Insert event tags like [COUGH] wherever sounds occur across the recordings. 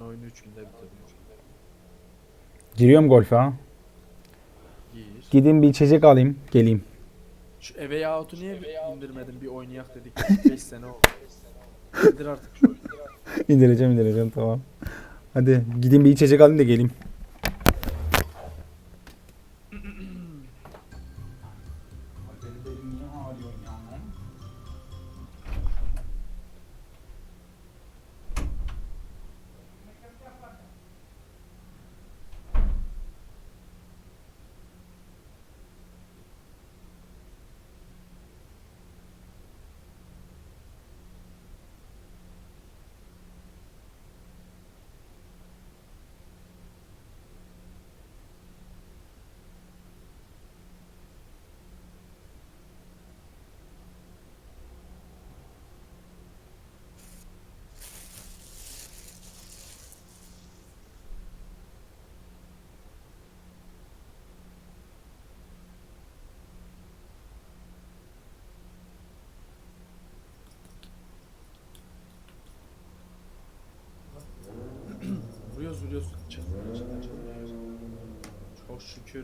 Ben oyunu 3 günde bitirdim. Giriyorum golfe ha. Gir. Gidin bir içecek alayım. Geleyim. Şu Eve Out'u niye indirmedin bir oynayak dedik. [LAUGHS] 5 sene oldu. İndir artık şu oyunu. indireceğim indireceğim tamam. Hadi gidin bir içecek alayım da geleyim.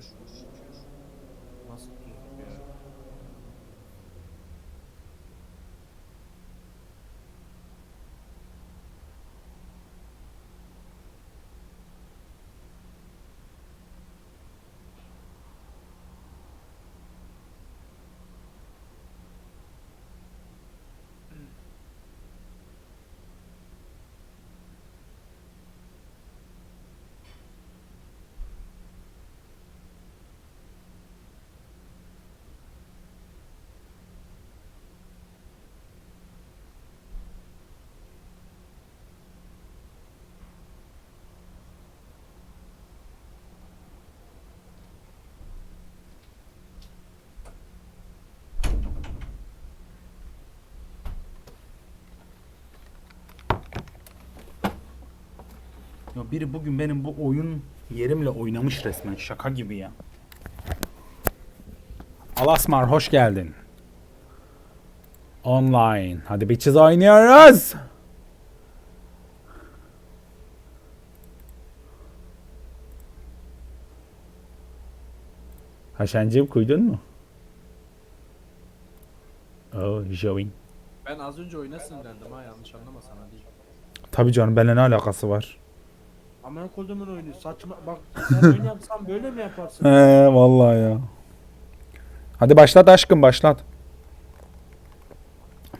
Şükür. Nasıl tuzluk ya? Ya biri bugün benim bu oyun yerimle oynamış resmen. Şaka gibi ya. Alasmar hoş geldin. Online. Hadi bitches oynuyoruz. Haşancığım kuydun mu? Oh, Joey. Ben az önce oyuna sinirlendim ha yanlış anlama sana değil. Tabii canım benimle ne alakası var? Aman kodumun oyunu saçma bak sen oyun yapsan böyle mi yaparsın? [LAUGHS] He vallahi ya. Hadi başlat aşkım başlat.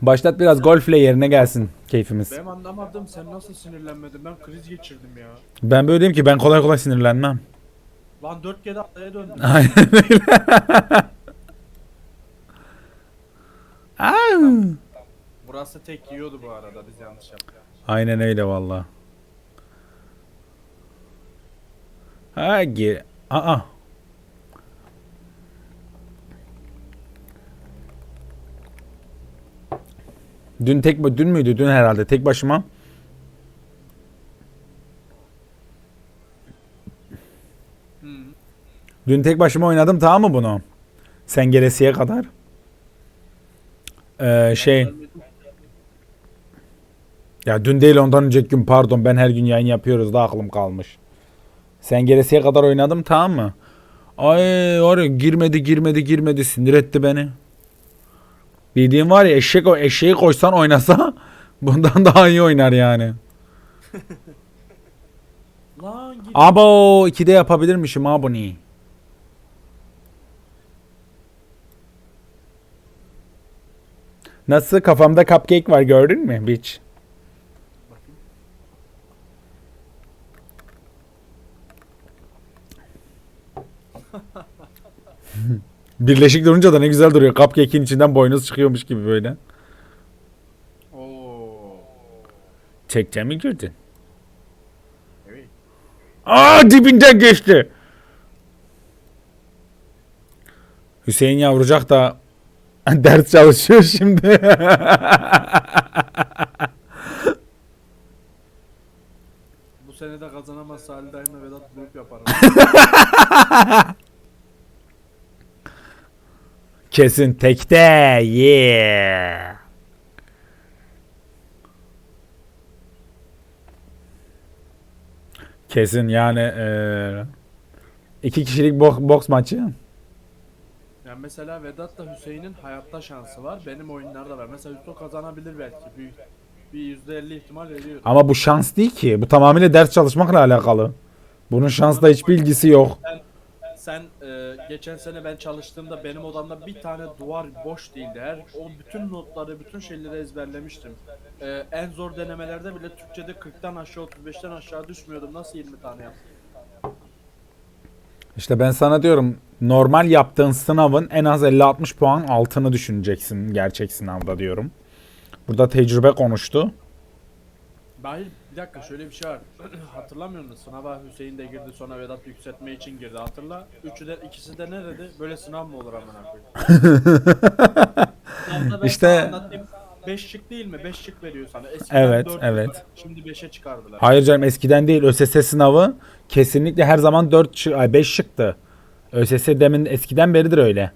Başlat biraz golfle yerine gelsin keyfimiz. Benim anlamadım sen nasıl sinirlenmedin ben kriz geçirdim ya. Ben böyleyim ki ben kolay kolay sinirlenmem. Lan 4 kere adaya döndüm. Aynen öyle. Burası tek yiyordu bu arada biz yanlış yaptık. Aynen öyle valla. Ha gir. Aa. Dün tek dün müydü? Dün herhalde tek başıma. Dün tek başıma oynadım tamam mı bunu? Sen gelesiye kadar. Ee, şey ya dün değil ondan önceki gün pardon ben her gün yayın yapıyoruz da aklım kalmış. Sen gelesiye kadar oynadım tamam mı? Ay oraya girmedi girmedi girmedi sinir etti beni. Bildiğin var ya eşek o eşeği koysan oynasa [LAUGHS] bundan daha iyi oynar yani. [LAUGHS] Lan git. Abo 2'de yapabilirmişim abone. Nasıl kafamda cupcake var gördün mü bitch? [LAUGHS] Birleşik durunca da ne güzel duruyor. Cupcake'in içinden boynuz çıkıyormuş gibi böyle. Oo. Çekten mi girdin? Evet. Aa dibinden geçti. Hüseyin yavrucak da [LAUGHS] ders çalışıyor şimdi. Bu sene de kazanamazsa Ali dayımla Vedat grup yaparım. [LAUGHS] Kesin tekte. Yeah. Kesin yani eee, iki kişilik boks, boks maçı. Yani mesela Vedat'la Hüseyin'in hayatta şansı var. Benim oyunlarda var. Mesela Hüso kazanabilir belki. Bir, bir %50 ihtimal veriyorum. Ama bu şans değil ki. Bu tamamıyla ders çalışmakla alakalı. Bunun şansla hiçbir ilgisi yok. Sen e, geçen sene ben çalıştığımda benim odamda bir tane duvar boş değildi. Her o bütün notları, bütün şeyleri ezberlemiştim. E, en zor denemelerde bile Türkçede 40'tan aşağı 35'ten aşağı düşmüyordum. Nasıl 20 tane yaptım? İşte ben sana diyorum normal yaptığın sınavın en az 50-60 puan altını düşüneceksin gerçek sınavda diyorum. Burada tecrübe konuştu. Hayır bir dakika şöyle bir şey var. [CLEARS THROAT] Hatırlamıyor musun? Sınava Hüseyin de girdi sonra Vedat yükseltme için girdi. Hatırla. Üçü de ikisi de ne dedi? Böyle sınav mı olur amına koyayım? [LAUGHS] İşte- sana anlatayım. 5 şık değil mi? 5 şık veriyor sana. Eskiden Evet, dört evet. şık, Şimdi 5'e çıkardılar. Hayır canım eskiden değil ÖSS sınavı kesinlikle her zaman 4 şık, ay 5 şıktı. ÖSS demin eskiden beridir öyle.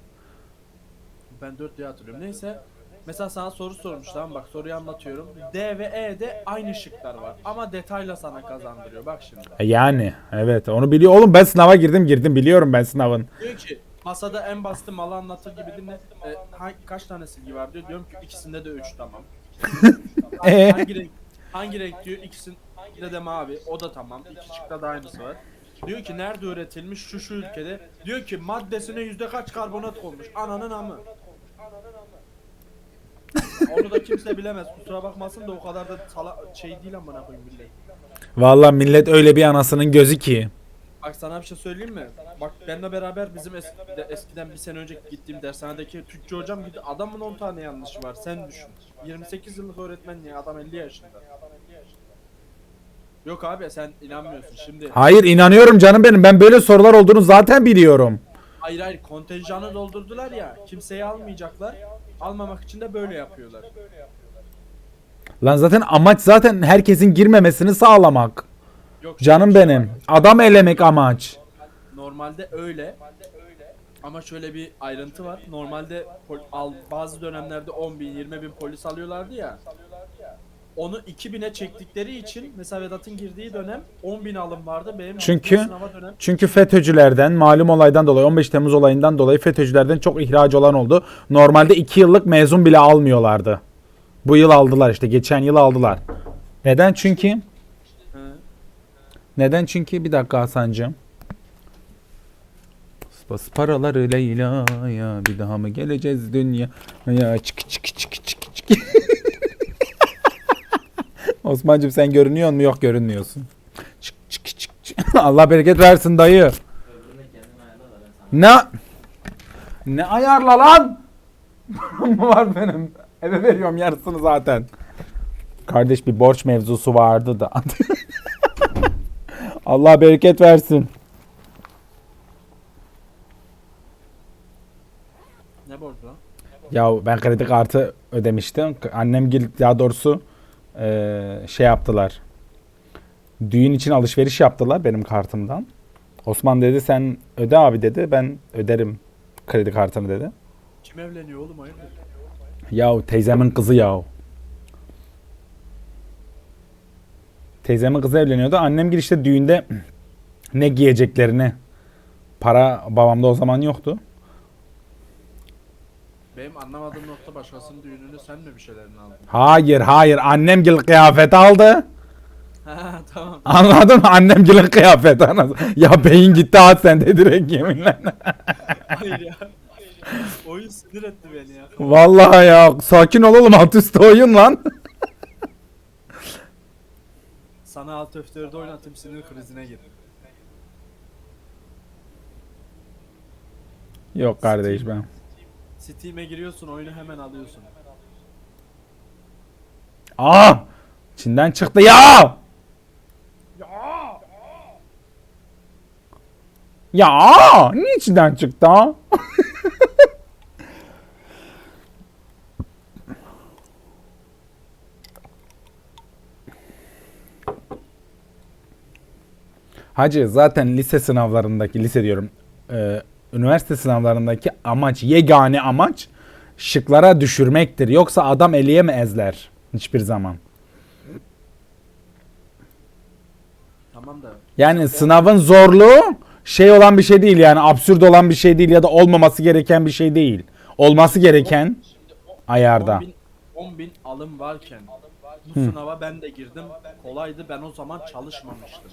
Ben 4 diye hatırlıyorum. Neyse. Mesela sana soru sormuş tamam bak soruyu anlatıyorum. D ve E'de aynı şıklar var ama detayla sana kazandırıyor. Bak şimdi. E Yani evet onu biliyor. Oğlum ben sınava girdim girdim biliyorum ben sınavın. Diyor ki masada en basit malı anlatır gibi dinle. E, hangi, kaç tane silgi var diyor. Diyorum ki ikisinde de 3 tamam. Ee? [LAUGHS] hangi renk hangi renk diyor ikisinde de mavi. O da tamam. İki şıkta da aynısı var. Diyor ki nerede üretilmiş şu şu ülkede. Diyor ki maddesine yüzde kaç karbonat konmuş. Ananın amı. [LAUGHS] Onu da kimse bilemez. Kusura bakmasın da o kadar da sala şey değil amına koyayım millet. Vallahi millet öyle bir anasının gözü ki. Bak sana bir şey söyleyeyim mi? Bak benimle beraber bizim de- eskiden bir sene önce gittiğim dershanedeki Türkçe hocam gitti. Adamın 10 tane yanlışı var. Sen düşün. 28 yıllık öğretmen ya adam 50 yaşında. Yok abi sen inanmıyorsun. Şimdi Hayır inanıyorum canım benim. Ben böyle sorular olduğunu zaten biliyorum. hayır hayır kontenjanı doldurdular ya. Kimseyi almayacaklar. Almamak için de böyle yapıyorlar. Lan zaten amaç zaten herkesin girmemesini sağlamak. Yok Canım şey benim. Adam elemek amaç. Normalde öyle. Ama şöyle bir ayrıntı var. Normalde pol- al, bazı dönemlerde 10 bin 20 bin polis alıyorlardı ya. Onu 2000'e çektikleri için mesela Vedat'ın girdiği dönem 10 bin alım vardı. Benim Çünkü- sınava dönem Çünkü FETÖ'cülerden malum olaydan dolayı 15 Temmuz olayından dolayı FETÖ'cülerden çok ihraç olan oldu. Normalde 2 yıllık mezun bile almıyorlardı. Bu yıl aldılar işte geçen yıl aldılar. Neden? Çünkü neden? Çünkü bir dakika Hasan'cığım. Bas paraları Leyla'ya bir daha mı geleceğiz dünya ya çık çık çık. Osman'cığım sen görünüyor mu? Yok görünmüyorsun. Çık çık çık çık. [LAUGHS] Allah bereket versin dayı. Ne? Ne ayarla lan? [LAUGHS] mı var benim? Eve veriyorum yarısını zaten. Kardeş bir borç mevzusu vardı da. [LAUGHS] Allah bereket versin. Ne borcu? Ya ben kredi kartı ödemiştim. Annem gel daha doğrusu eee, şey yaptılar. Düğün için alışveriş yaptılar benim kartımdan. Osman dedi sen öde abi dedi. Ben öderim kredi kartını dedi. Kim evleniyor oğlum hayırdır? Yahu teyzemin kızı yahu. Teyzemin kızı evleniyordu. Annem gir işte düğünde [CLEARS THROAT] ne giyeceklerini para babamda o zaman yoktu. Benim anlamadığım nokta başkasının düğününü sen mi bir şeylerini aldın? Hayır hayır annem gil kıyafet aldı. [LAUGHS] Ha tamam. Anladın mı? Annem gilin kıyafet anasını. Ya beyin gitti ha sende direkt yeminle. [LAUGHS] Hayır ya. Oyun sinir etti beni ya. Vallahi ya sakin ol oğlum alt üstü oyun lan. [LAUGHS] Sana alt F4'de oynatayım sinir krizine gir. Yok kardeş ben. Steam'e giriyorsun oyunu hemen alıyorsun. Aa! Çin'den çıktı ya! Ya! Niye içinden çıktı ha? [LAUGHS] Hacı zaten lise sınavlarındaki lise diyorum e, üniversite sınavlarındaki amaç yegane amaç şıklara düşürmektir. Yoksa adam eleyemezler hiçbir zaman. tamam da Yani sınavın zorluğu şey olan bir şey değil yani absürt olan bir şey değil ya da olmaması gereken bir şey değil. Olması gereken ayarda. 10 bin, 10 bin alım varken bu sınava ben de girdim. Kolaydı ben o zaman çalışmamıştım.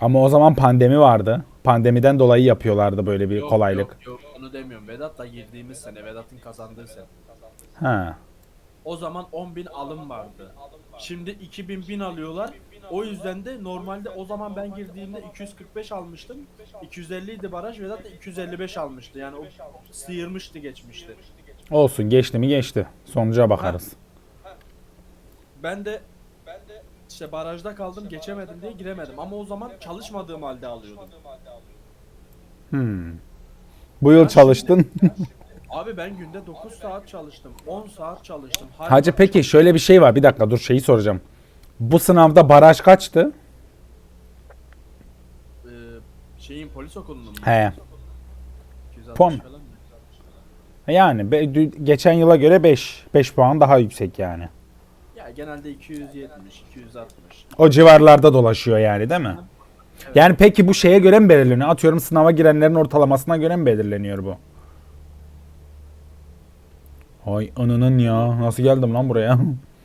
Ama o zaman pandemi vardı. Pandemiden dolayı yapıyorlardı böyle bir Yok, kolaylık. Yok yok onu demiyorum. Vedat da girdiğimiz sene, Vedat'ın kazandığı sene. Ha. O zaman 10 bin alım vardı. Şimdi 2000 bin alıyorlar. O yüzden de normalde o zaman ben girdiğimde 245 almıştım. 250 idi baraj. Vedat da 255 almıştı. Yani o sıyırmıştı geçmişti. Olsun geçti mi geçti. Sonuca bakarız. Ben de işte barajda kaldım geçemedim diye giremedim. Ama o zaman çalışmadığım halde alıyordum. Hmm. Bu yıl çalıştın. [LAUGHS] Abi ben günde 9 saat çalıştım. 10 saat çalıştım. Hala Hacı peki şöyle bir şey var. Bir dakika dur şeyi soracağım. Bu sınavda baraj kaçtı? Ee, şeyin polis okulunun mu? He. 260 Puan. Yani be- geçen yıla göre 5 5 puan daha yüksek yani. Ya genelde 270, 260. O civarlarda dolaşıyor yani değil mi? Yani peki bu şeye göre mi belirleniyor? Atıyorum sınava girenlerin ortalamasına göre mi belirleniyor bu? Ay ananın ya. Nasıl geldim lan buraya?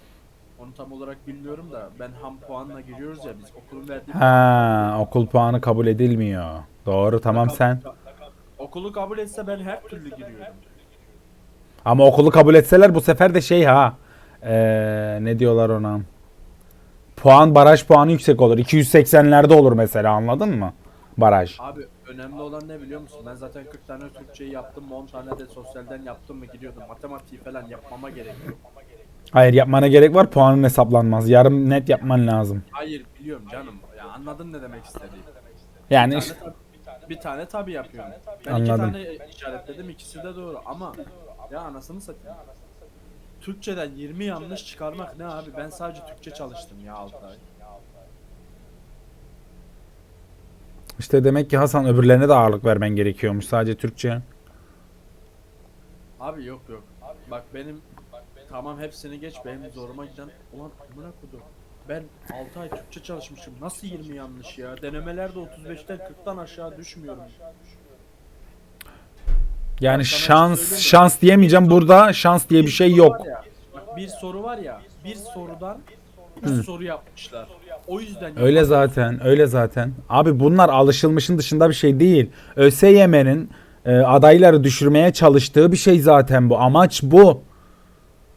[LAUGHS] Onu tam olarak bilmiyorum da ben ham puanla giriyoruz ya biz okulun verdiği ha, okul puanı kabul edilmiyor. Doğru tamam sen. Okulu kabul etse ben her türlü giriyordum. Ama okulu kabul etseler bu sefer de şey ha. Ee, ne diyorlar ona? Puan baraj puanı yüksek olur. 280'lerde olur mesela anladın mı? Baraj. Abi önemli olan ne biliyor musun? Ben zaten 40 tane Türkçeyi yaptım, 10 tane de sosyalden yaptım mı gidiyordum. Matematiği falan yapmama gerek yok. Hayır yapmana gerek var puanın hesaplanmaz. Yarım net yapman lazım. Hayır biliyorum canım. Ya anladın ne demek istediğimi. Yani Bir işte- bir tane tabi yapıyorum. Ben Anladım. iki tane işaretledim ikisi de doğru ama ya anasını satayım. Türkçeden 20 yanlış çıkarmak ne abi? Ben sadece Türkçe çalıştım ya 6 ay. işte demek ki Hasan öbürlerine de ağırlık vermen gerekiyormuş sadece Türkçe. Abi yok yok. Bak benim tamam hepsini geç benim zoruma giden ulan amına kodum. Ben 6 ay Türkçe çalışmışım. Nasıl 20 yanlış ya? Denemelerde 35'ten 40'tan aşağı düşmüyorum. Yani sana şans söyleyeyim mi? şans diyemeyeceğim burada şans diye bir şey yok. var ya, bak bir soru var ya. Bir sorudan 3 soru yapmışlar. O yüzden Öyle zaten öyle zaten. Abi bunlar alışılmışın dışında bir şey değil. ÖSYM'nin e, adayları düşürmeye çalıştığı bir şey zaten bu. Amaç bu.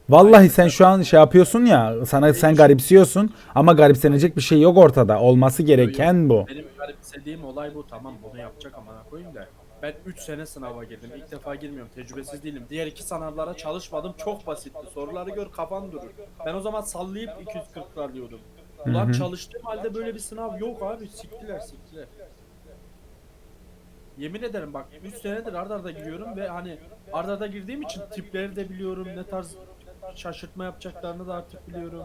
Vallahi sen şu an şey yapıyorsun ya sana sen garipsiyorsun ama garipsenecek bir şey yok ortada. Olması gereken bu. Benim garipsediğim olay bu. Tamam bunu yapacak amına koyayım da. Ben 3 sene sınava girdim. İlk defa girmiyorum. Tecrübesiz değilim. Diğer iki sınavlara çalışmadım. Çok basitti. Soruları gör kafan durur. Ben o zaman sallayıp 240'lar diyordum. Ulan çalıştığım halde böyle bir sınav yok abi. Siktiler siktiler. Yemin ederim bak 3 senedir arda arda giriyorum ve hani arda arda girdiğim için tipleri de biliyorum. Ne tarz şaşırtma yapacaklarını da artık biliyorum.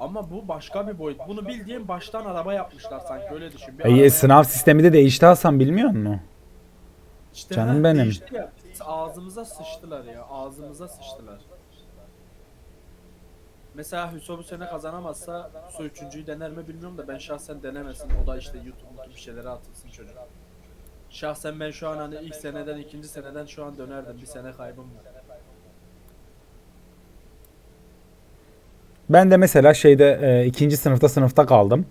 Ama bu başka bir boyut. Bunu bildiğin baştan araba yapmışlar sanki öyle düşün. Bir E, arabaya- sınav sistemi de değişti Hasan bilmiyor musun? İşte Canım ha, benim. değişti ya. Ağzımıza sıçtılar ya. Ağzımıza sıçtılar. Mesela Hüso bu sene kazanamazsa Hüso üçüncüyü dener mi bilmiyorum da ben şahsen denemesin. O da işte YouTube YouTube bir şeylere atılsın çocuk. Şahsen ben şu an hani ilk seneden ikinci seneden şu an dönerdim. Bir sene kaybım var. Ben de mesela şeyde e, ikinci sınıfta sınıfta kaldım.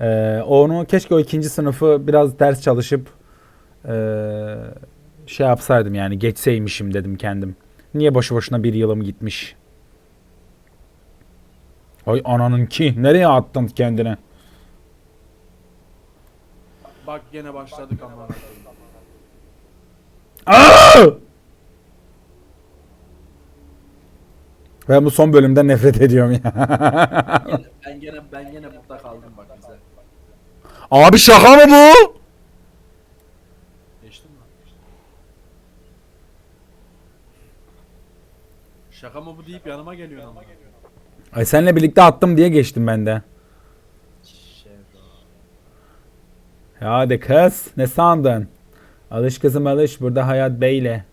E, onu keşke o ikinci sınıfı biraz ders çalışıp e, şey yapsaydım yani geçseymişim dedim kendim. Niye boşu boşuna bir yılım gitmiş. Ay ananın ki nereye attın kendini? Bak gene başladık ama. Aa! Ben bu son bölümden nefret ediyorum ya. Ben gene ben gene burada kaldım bak bize. Abi şaka mı bu? Geçtin mi? Şaka mı bu deyip yanıma geliyorsun ama. Ay senle birlikte attım diye geçtim ben de. Ya Hadi kız ne sandın? Alış kızım alış burada hayat beyle.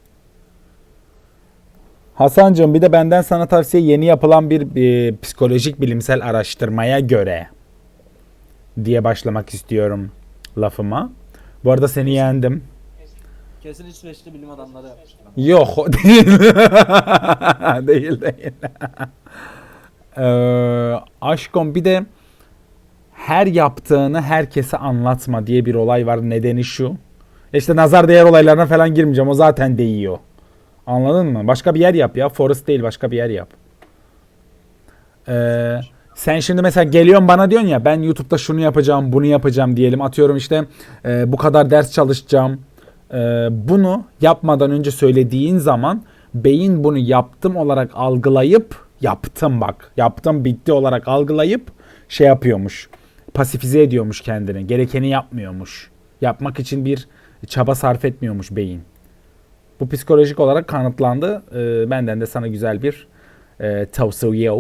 Hasancığım bir de benden sana tavsiye yeni yapılan bir, bir psikolojik bilimsel araştırmaya göre diye başlamak istiyorum lafıma. Bu arada seni yendim. Kesin İsveçli bilim adamları yapmıştır. Yok [LAUGHS] değil. değil değil. [LAUGHS] ee, aşkım bir de her yaptığını herkese anlatma diye bir olay var. Nedeni şu. İşte nazar değer olaylarına falan girmeyeceğim. O zaten değiyor. Anladın mı? Başka bir yer yap ya. Forest değil başka bir yer yap. Ee, sen şimdi mesela geliyorsun bana diyorsun ya ben YouTube'da şunu yapacağım bunu yapacağım diyelim. Atıyorum işte e, bu kadar ders çalışacağım. Ee, bunu yapmadan önce söylediğin zaman beyin bunu yaptım olarak algılayıp yaptım bak yaptım bitti olarak algılayıp şey yapıyormuş pasifize ediyormuş kendini gerekeni yapmıyormuş. Yapmak için bir çaba sarf etmiyormuş beyin. Bu psikolojik olarak kanıtlandı. Ee, benden de sana güzel bir e, tavsiye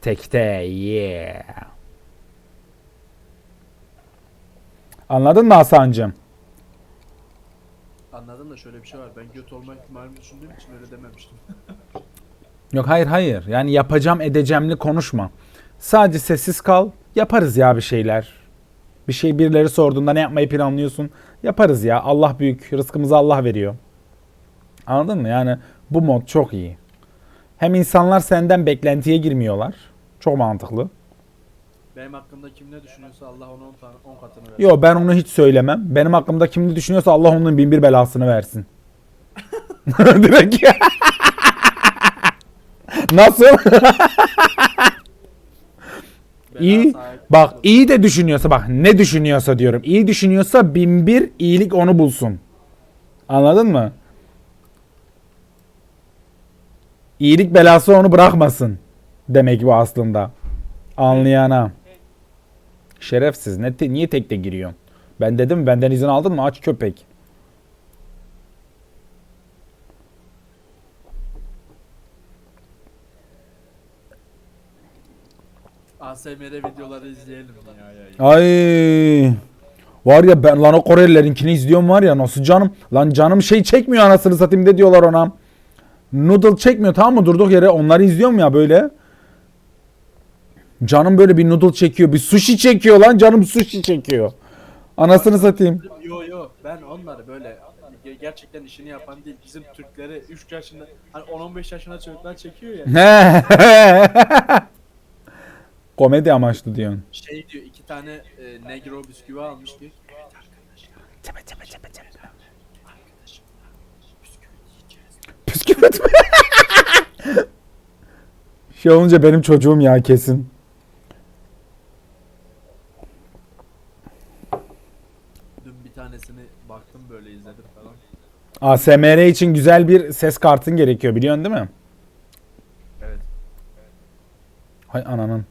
tekte yeah. Anladın mı Hasan'cığım Anladım da şöyle bir şey var. Ben göt olma ihtimalini düşündüğüm için öyle dememiştim. [LAUGHS] Yok hayır hayır. Yani yapacağım edeceğimli konuşma. Sadece sessiz kal. Yaparız ya bir şeyler. Bir şey birileri sorduğunda ne yapmayı planlıyorsun? Yaparız ya. Allah büyük. Rızkımızı Allah veriyor. Anladın mı? Yani bu mod çok iyi. Hem insanlar senden beklentiye girmiyorlar. Çok mantıklı. Benim hakkımda kim ne düşünüyorsa Allah ona 10 tane 10 katını versin. Yo ben onu hiç söylemem. Benim hakkımda kim ne düşünüyorsa Allah onun bin bir belasını versin. [LAUGHS] Direkt. [LAUGHS] Nasıl? İyi. Bak iyi de düşünüyorsa bak ne düşünüyorsa diyorum. İyi düşünüyorsa bin bir iyilik onu bulsun. Anladın mı? İyilik belası onu bırakmasın. Demek bu aslında. Anlayana. Şerefsiz. Ne te- niye tekte giriyorsun? Ben dedim benden izin aldın mı? Aç köpek. ASMR videoları izleyelim ya ya. Ay. Var ya ben lan o Korelilerinkini izliyorum var ya nasıl canım. Lan canım şey çekmiyor anasını satayım de diyorlar ona. Noodle çekmiyor tamam mı durduk yere onları izliyorum ya böyle. Canım böyle bir noodle çekiyor bir sushi çekiyor lan canım sushi çekiyor. Anasını satayım. Yo yo ben onları böyle ge- gerçekten işini yapan değil bizim Türkleri 3 yaşında hani 10-15 yaşında çocuklar çekiyor ya [LAUGHS] Komedi amaçlı diyorsun. şey diyor iki tane e, negro bisküvi almış diyor. Arkadaşım bisküvi yiyeceğiz. Püsküvit mi? şey olunca benim çocuğum ya kesin. Dün bir tanesini baktım böyle izledim falan. ASMR için güzel bir ses kartın gerekiyor biliyorsun değil mi? Evet. Hay ananın.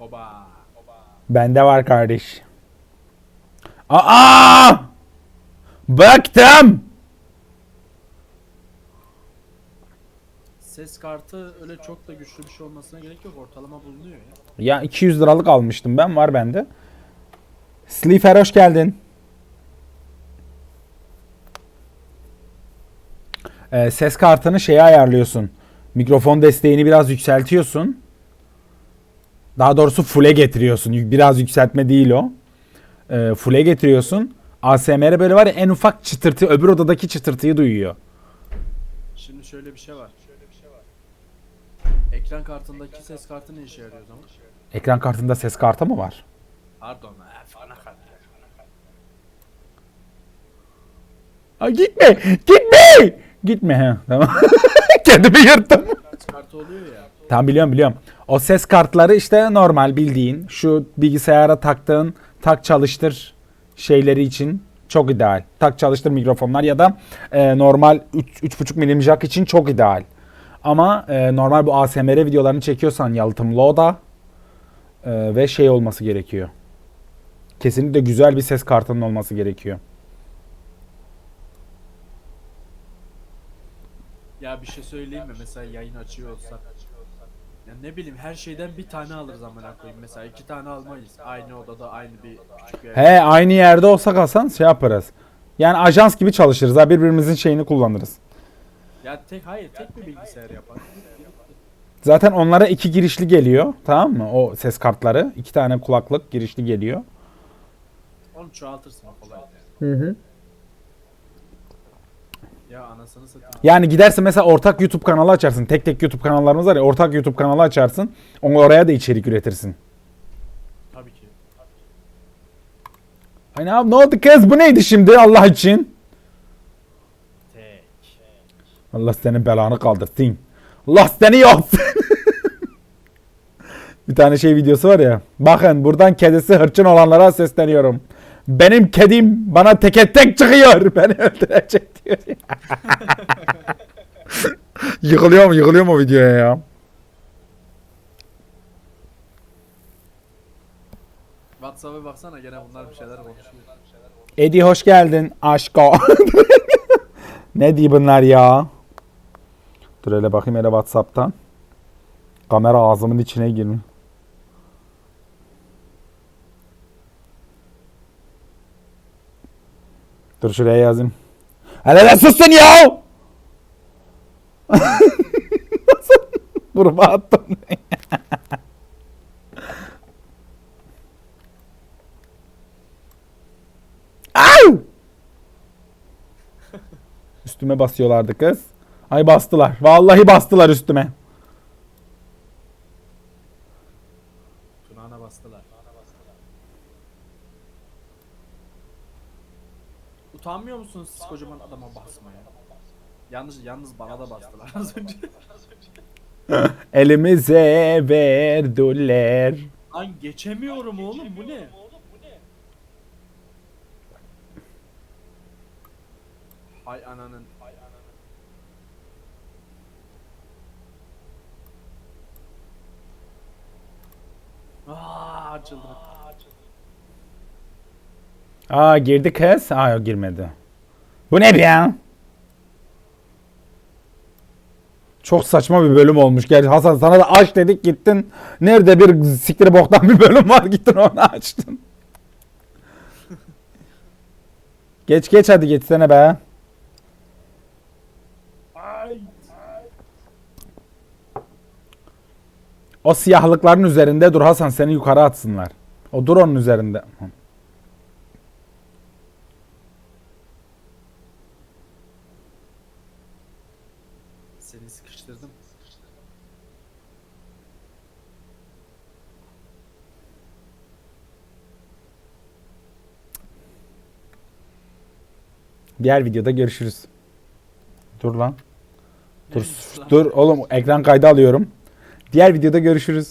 Oba. Oba. Bende var kardeş. Aa! Baktım. Ses kartı öyle çok da güçlü bir şey olmasına gerek yok. Ortalama bulunuyor ya. Ya 200 liralık almıştım ben var bende. Sleeper hoş geldin. Ee, ses kartını şeye ayarlıyorsun. Mikrofon desteğini biraz yükseltiyorsun. Daha doğrusu full'e getiriyorsun. Biraz yükseltme değil o. Ee, full'e getiriyorsun. ASMR böyle var ya en ufak çıtırtı öbür odadaki çıtırtıyı duyuyor. Şimdi. Şöyle bir şey var. Ekran kartındaki ses kartı ne işe yarıyor o zaman? Ekran kartında ses kartı mı var? Pardon, ha, anakart. Ha, gitme! Gitme! Gitme he. Tamam. [LAUGHS] Kendimi yırttım. Kartı oluyor ya. Tamam biliyorum biliyorum. O ses kartları işte normal bildiğin şu bilgisayara taktığın tak çalıştır şeyleri için çok ideal. Tak çalıştır mikrofonlar ya da e, normal 3 3.5 milim jack için çok ideal. Ama e, normal bu ASMR videolarını çekiyorsan yalıtımlı o da e, ve şey olması gerekiyor. Kesinlikle güzel bir ses kartının olması gerekiyor. Ya bir şey söyleyeyim mi? Mesela yayın açıyor olsak. Ya ne bileyim her şeyden bir tane alırız amına koyayım. Mesela iki tane almayız. Aynı odada aynı bir küçük ev. He aynı yerde olsak Hasan şey yaparız. Yani ajans gibi çalışırız ha birbirimizin şeyini kullanırız. Ya tek hayır tek bir bilgisayar yapar. Zaten onlara iki girişli geliyor. Tamam mı? O ses kartları. iki tane kulaklık girişli geliyor. Oğlum çoğaltırsın kolay. Hı hı. Ya anasını satayım. Yani gidersin mesela ortak YouTube kanalı açarsın. Tek tek YouTube kanallarımız var ya. Ortak YouTube kanalı açarsın. Onu oraya da içerik üretirsin. Tabii ki. Hani abi ne oldu kız? Bu neydi şimdi Allah için? Tek. Allah senin belanı kaldırsın. Allah seni yapsın. [LAUGHS] bir tane şey videosu var ya. Bakın buradan kedisi hırçın olanlara sesleniyorum. Benim kedim bana teke tek çıkıyor. [LAUGHS] Beni öldürecek diyor. [LAUGHS] yıkılıyor mu? Yıkılıyor mu videoya ya? WhatsApp'a baksana gene bunlar bir şeyler konuşuyor. Edi hoş geldin aşko. ne diyor bunlar ya? Dur hele bakayım hele Whatsapp'tan. Kamera ağzımın içine girmiş. Dur şuraya yazayım. Hele de susun ya! [LAUGHS] Vurma attım. Üstüme basıyorlardı kız. Ay bastılar. Vallahi bastılar üstüme. Tunağına bastılar. Utanmıyor musunuz siz kocaman adama basmaya? Yalnız yalnız bana da bastılar az önce. [LAUGHS] Elimize verdiler. Lan geçemiyorum oğlum bu ne? Hay ananın. Aa açıldı. Aa girdi kız. Aa yok girmedi. Bu ne be ya? Çok saçma bir bölüm olmuş. Gerçi Hasan sana da aç dedik gittin. Nerede bir siktir boktan bir bölüm var gittin onu açtın. geç geç hadi geçsene be. O siyahlıkların üzerinde dur Hasan seni yukarı atsınlar. O dur onun üzerinde. Seni sıkıştırdım. Diğer videoda görüşürüz. Dur lan. Dur dur oğlum ekran kaydı alıyorum. Diğer videoda görüşürüz.